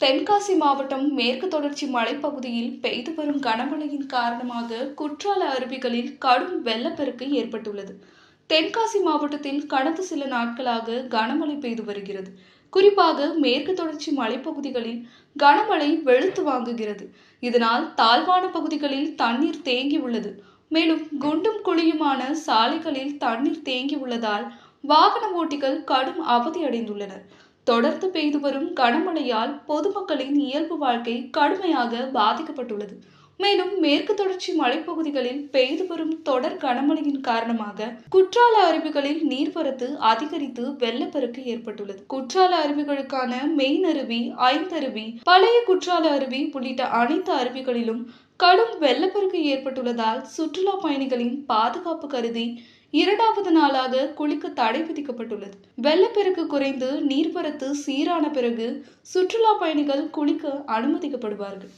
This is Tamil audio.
தென்காசி மாவட்டம் மேற்கு தொடர்ச்சி மலைப்பகுதியில் பெய்து வரும் கனமழையின் காரணமாக குற்றால அருவிகளில் கடும் வெள்ளப்பெருக்கு ஏற்பட்டுள்ளது. தென்காசி மாவட்டத்தில் கடந்த சில நாட்களாக கனமழை பெய்து வருகிறது. குறிப்பாக மேற்கு தொடர்ச்சி மலைப்பகுதிகளில் கனமழை வெளுத்து வாங்குகிறது. இதனால் தாழ்வான பகுதிகளில் தண்ணீர் தேங்கி உள்ளது மேலும் குண்டும் குழியுமான சாலைகளில் தண்ணீர் தேங்கி உள்ளதால் வாகன ஓட்டிகள் கடும் அவதியடைந்துள்ளனர் தொடர்ந்து பெய்து வரும் கனமழையால் பொதுமக்களின் இயல்பு வாழ்க்கை கடுமையாக பாதிக்கப்பட்டுள்ளது. மேலும் மேற்கு தொடர்ச்சி மலைப்பகுதிகளில் பெய்து வரும் தொடர் கனமழையின் காரணமாக குற்றால அருவிகளில் நீர்வரத்து அதிகரித்து வெள்ளப்பெருக்கு ஏற்பட்டுள்ளது. குற்றால அருவிகளுக்கான மெயின் அருவி ஐந்தருவி பழைய குற்றால அருவி உள்ளிட்ட அனைத்து அருவிகளிலும் கடும் வெள்ளப்பெருக்கு ஏற்பட்டுள்ளதால் சுற்றுலா பயணிகளின் பாதுகாப்பு கருதி இரண்டாவது நாளாக குளிக்க தடை விதிக்கப்பட்டுள்ளது. வெள்ளப்பெருக்கு குறைந்து நீர்வரத்து சீரான பிறகு சுற்றுலா பயணிகள் குளிக்க அனுமதிக்கப்படுவார்கள்.